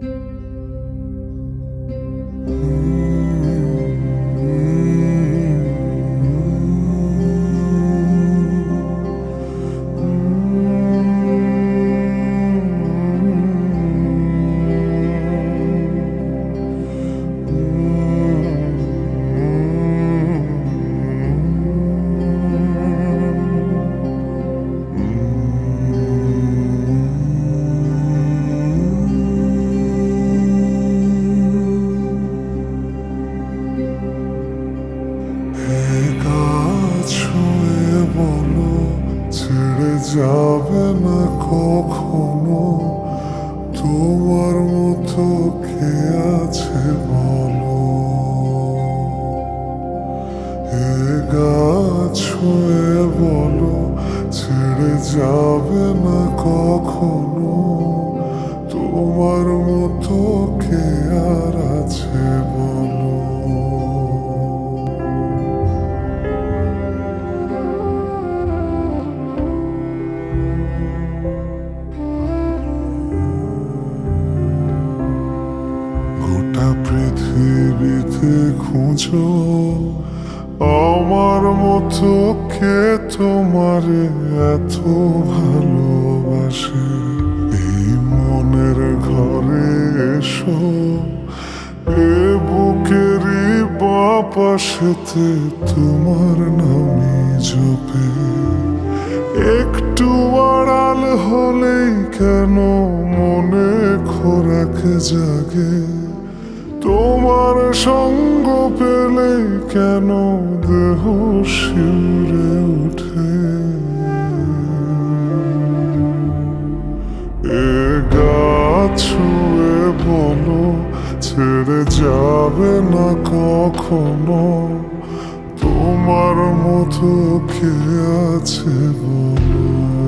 গাছ যাবে না কখনো? তোমার মতো কে আছে বলো? পৃথিবীতে খুঁজো। আমার মতো কে তোমার এত ভালোবাসে? এই মনের ঘরে এসো। এ বুকেরই বাপাশেতে তোমার নামে জপে। একটু আড়াল হলেই কেন মনে খোরাক জাগে? তোমার সঙ্গ পেলে কেন দেহ শিউরে উঠে এ গাছ বলো ছেড়ে যাবে না কখনো? তোমার মতো কে আছে বলো?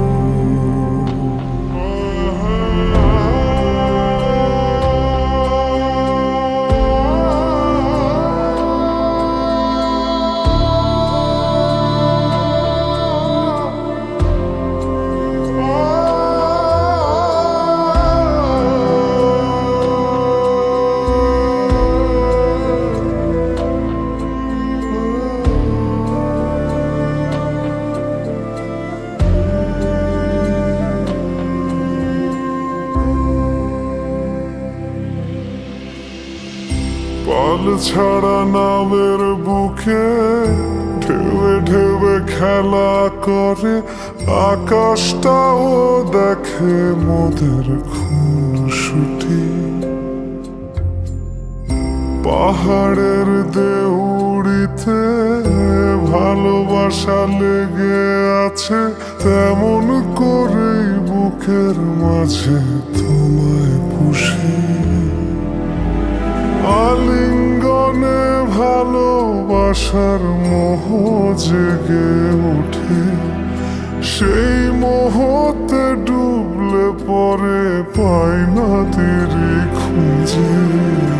পাল ছাড়া নামের বুকে ঢেউে ঢেউে খেলা করে, আকাশটাও দেখে মোদের খুন ছুটি পাহাড়ের দেউড়িতে ভালোবাসা লেগে আছে, তেমন করেই বুকের মাঝে ভালোবাসার মোহ জেগে উঠে সেই মোহতে ডুবলে পরে পাই না তেরি খুঁজে।